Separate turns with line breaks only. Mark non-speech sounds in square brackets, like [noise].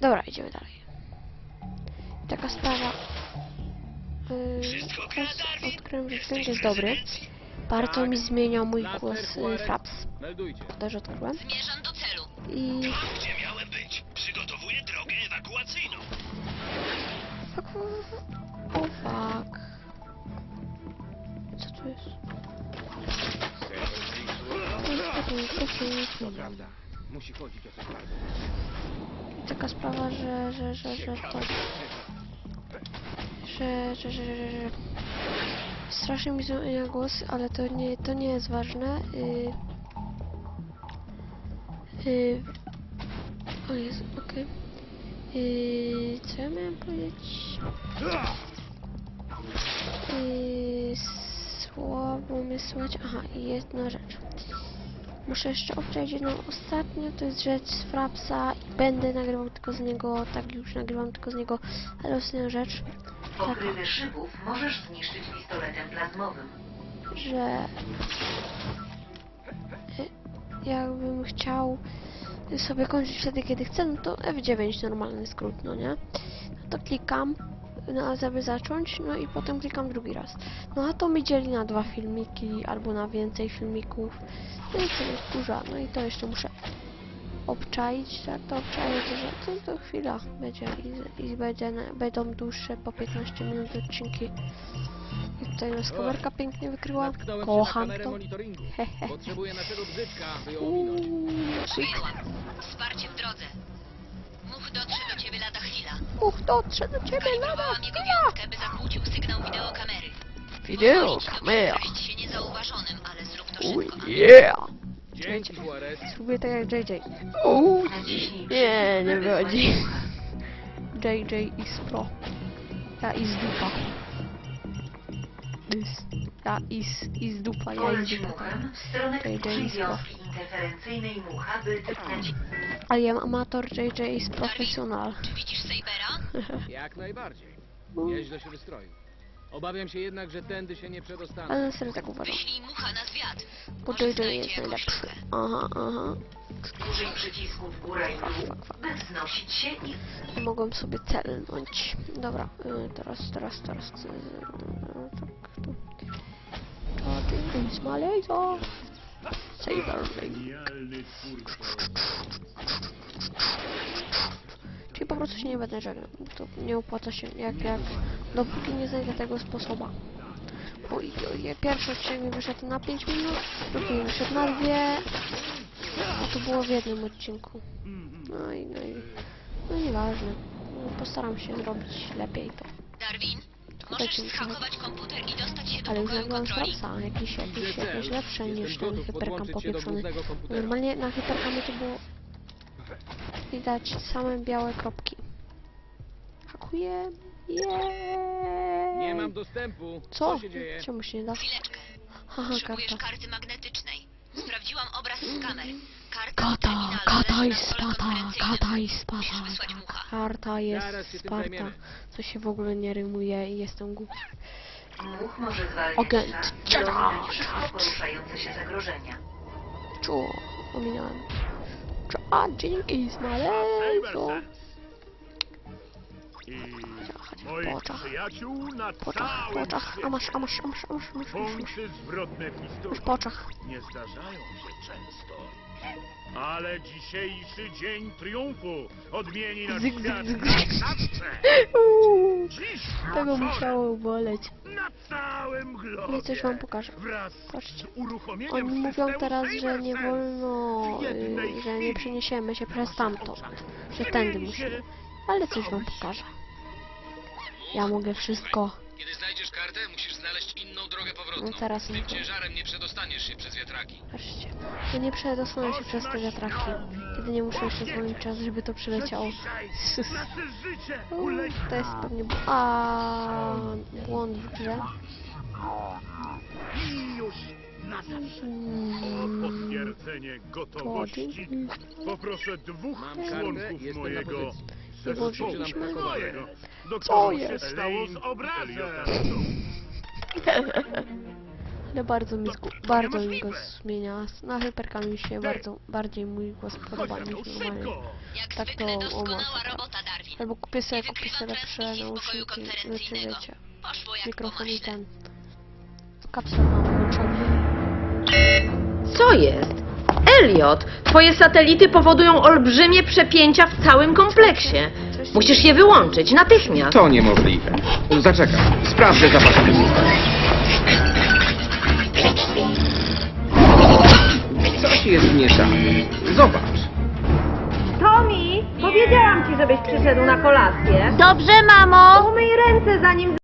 Dobra, idziemy dalej. Taka sprawa. Yy, odkryłem, że dźwięk jest dobry. Bardzo mi zmienia mój głos yy, Fraps. Też odkryłem.
Zmierzam do celu.
I...
Gdzie miałem być? Przygotowuję drogę ewakuacyjną.
Fuck, O oh, fuck. Co tu jest?
To prawda. Musi chodzić o coś bardzo.
Taka sprawa, że, że, że, że to... Że, że, że, że, że... Strasznie mi zmienia głos, ale to nie, to nie jest ważne. Yy... Yy... O Jezu, okej. Yy... Co ja miałem powiedzieć? Yy... Słabo mnie słychać. Aha, jedna rzecz. Muszę jeszcze obczaić jedną ostatnią, to jest rzecz z Frapsa i będę nagrywał tylko z niego, tak już nagrywam tylko z niego, ale ostatnia rzecz,
Pokrywy szybów możesz zniszczyć pistoletem plazmowym.
że y, jakbym chciał sobie kończyć wtedy, kiedy chcę, no to F9 normalny skrót, no nie? No to klikam na żeby zacząć, no i potem klikam drugi raz. No a to mi dzieli na dwa filmiki albo na więcej filmików. No i co mnie wkurza, no i to jeszcze muszę obczaić, tak to obczaję, to, że to, to chwila będzie i, i będzie, na- będą dłuższe po 15 minut odcinki. I tutaj nas kamerka pięknie wykryła. Kocham to. Hehe.
Potrzebuję naszego brzydka, by ją
dotrze do ciebie lada jego wiązkę, by zakłócił sygnał wideokamery.
Wideo,
Pozwolić tobie
kamera.
ukraść się niezauważonym, ale zrób to
Uj,
szybko.
yeah!
Dzięki, Juarez.
Spróbuję tak jak JJ. Uuu, nie, nie wychodzi. JJ is pro. Ja is dupa. Is, ja is, is dupa, ja
Poleć
is dupa.
muchem w stronę
is pro.
wiązki interferencyjnej mucha, by typnąć.
Ale ja amator, JJ is profesjonal.
Czy widzisz Sabera? [laughs]
Jak najbardziej. Nieźle się wystroił. Obawiam się jednak, że tędy się nie przedostanę.
Ale serio tak uważam.
Wyślij mucha na zwiat.
Bo
Może znajdzie
jest
jakąś
najlepszy. Aha, aha.
Użyj przycisku w górę i w dół, by wznosić się i
Mogłem sobie celnąć. Dobra, y, teraz, teraz, teraz. y, y, Tak, tu. Charging is my laser. Saber link. [laughs] Czyli po prostu się nie będę żegnał. To nie opłaca się, jak, jak, dopóki nie znajdę tego sposoba. Oj, oj, pierwszy odcinek mi wyszedł na 5 minut, drugi mi wyszedł na dwie, a to było w jednym odcinku. No i, no i, no nieważne. No, Postaram się zrobić lepiej to.
Darwin,
Tutaj
możesz
ci muszę-
zhakować komputer i dostać się do
Ale już
pokoju
nagrałem jakieś,
Widzę
jakieś
cel.
lepsze niż ten
gotów
hyperkam
podłączyć się do
popieprzony. Normalnie na hyperkamie to było widać same białe kropki. Hakuję. Jeee.
Nie mam dostępu.
Co?
Co się dzieje?
Czemu się nie da?
Chwileczkę.
Haha,
Potrzebujesz
karta.
karty magnetycznej. Sprawdziłam obraz z kamer. Karta w
Kata,
terminalu
kata
leży
i
na stole
spata,
konferencyjnym.
kata i spata.
Musisz wysłać mucha.
Karta jest
Zaraz się tym
sparta. Co się w ogóle nie rymuje i jestem głupi.
Much może zwalniać
Agent Jedi.
szybko poruszające się zagrożenia.
Czuło, ominąłem. Charging is my laser.
I moich
oczach.
przyjaciół na
Po oczach, po
całym
oczach. A
świecie.
masz, a masz, a masz, a masz, masz,
zwrotne w historii
po oczach.
nie zdarzają się często. Ale dzisiejszy dzień triumfu odmieni nasz
Zyg,
świat
zyg,
na
zyg.
zawsze.
Uuu,
Dziś
Tego
wieczorem
musiało boleć.
na całym globie
Ale coś wam pokażę.
wraz
Patrzcie.
uruchomieniem
Oni mówią
systemu
teraz, że nie wolno, y, że nie przeniesiemy się przez tamto, że tędy musimy. Ale coś wam pokażę. Ja mogę wszystko.
Kiedy znajdziesz kartę, musisz znaleźć inną drogę powrotną.
No teraz
tym
nie to.
ciężarem nie przedostaniesz się przez wiatraki.
Patrzcie. Ja nie przedostanę się przez te wiatraki. Kiedy nie muszę jeszcze zwolnić czas, żeby to przyleciało. To jest pewnie... A błąd w grze.
i już na zawsze. O
Mm,
potwierdzenie gotowości poproszę dwóch członków
jestem na
mojego
pozycji.
Nie
zespołu
włożyliśmy.
mojego. Do
Co jest?
stało z obrazem?
Ale bardzo mi, bardzo mi go zmienia. Na hyperka mi się bardzo, bardziej mój głos podoba niż normalnie. Tak to
robota, Darwin.
Albo kupię sobie, kupię sobie lepsze nauczniki, znaczy wiecie, mikrofon i ten. Kapsel mam włączony.
Co jest? Elliot, twoje satelity powodują olbrzymie przepięcia w całym kompleksie. Musisz je wyłączyć natychmiast.
To niemożliwe. Zaczekaj, sprawdzę zapasy. Coś jest nie tak. Zobacz.
Tommy, powiedziałam ci, żebyś przyszedł na kolację.
Dobrze, mamo!
Umyj ręce zanim